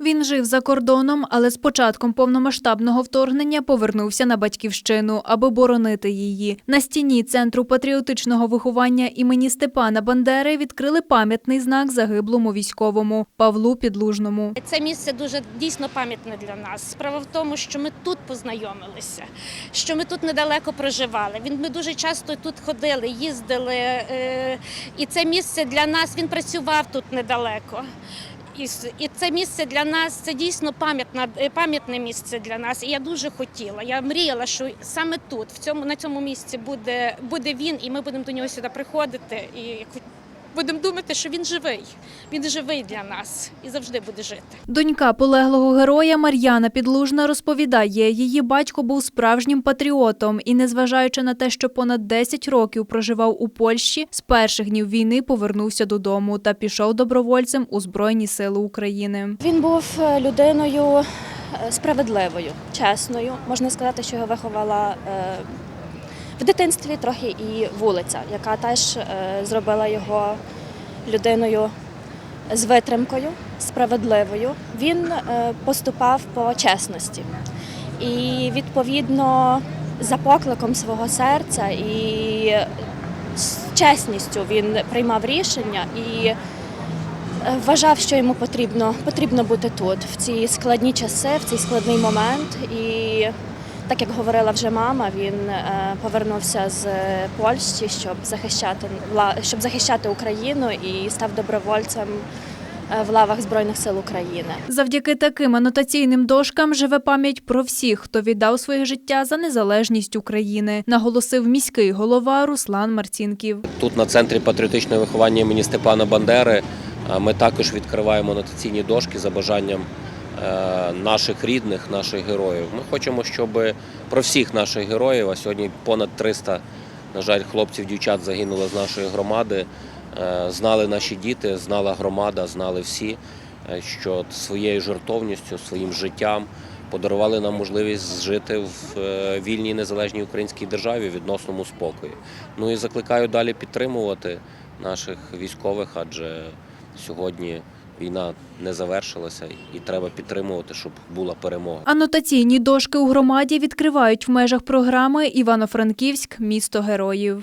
Він жив за кордоном, але з початком повномасштабного вторгнення повернувся на батьківщину, аби боронити її. На стіні центру патріотичного виховання імені Степана Бандери відкрили пам'ятний знак загиблому військовому Павлу Підлужному. Це місце дуже дійсно пам'ятне для нас. Справа в тому, що ми тут познайомилися, що ми тут недалеко проживали. Він ми дуже часто тут ходили, їздили. е, І це місце для нас. Він працював тут недалеко. С- І це місце для нас це дійсно пам'ятна е, пам'ятне місце для нас. І я дуже хотіла. Я мріяла, що саме тут, в цьому на цьому місці, буде, буде він, і ми будемо до нього сюди приходити. І як- будемо думати, що він живий. Він живий для нас і завжди буде жити. Донька полеглого героя Мар'яна Підлужна розповідає, її батько був справжнім патріотом і, незважаючи на те, що понад 10 років проживав у Польщі, з перших днів війни повернувся додому та пішов добровольцем у Збройні Сили України. Він був е, людиною е, справедливою, чесною. Можна сказати, що його виховала е, в дитинстві трохи і вулиця, яка теж е, зробила його людиною з витримкою, справедливою. Він е, поступав по чесності. І відповідно за покликом свого серця і з чесністю він приймав рішення і е, вважав, що йому потрібно, потрібно бути тут в ці складні часи, в цей складний момент. І так як говорила вже мама, він е, повернувся з Польщі, щоб захищати вла- щоб захищати Україну і став добровольцем е, в лавах Збройних сил України. Завдяки таким анотаційним дошкам живе пам'ять про всіх, хто віддав своє життя за незалежність України, наголосив міський голова Руслан Марцінків. Тут на центрі патріотичного виховання імені Степана Бандери е, ми також відкриваємо анотаційні дошки за бажанням е, наших рідних, наших героїв. Ми хочемо, щоб про всіх наших героїв, а сьогодні понад 300, на жаль, хлопців, дівчат загинуло з нашої громади. е, Знали наші діти, знала громада, знали всі, е, що своєю жертовністю, своїм життям подарували нам можливість жити в е, вільній незалежній українській державі в відносному спокої. Ну і закликаю далі підтримувати наших військових, адже сьогодні війна не завершилася і треба підтримувати, щоб була перемога. Анотаційні дошки у громаді відкривають в межах програми Івано-Франківськ місто героїв.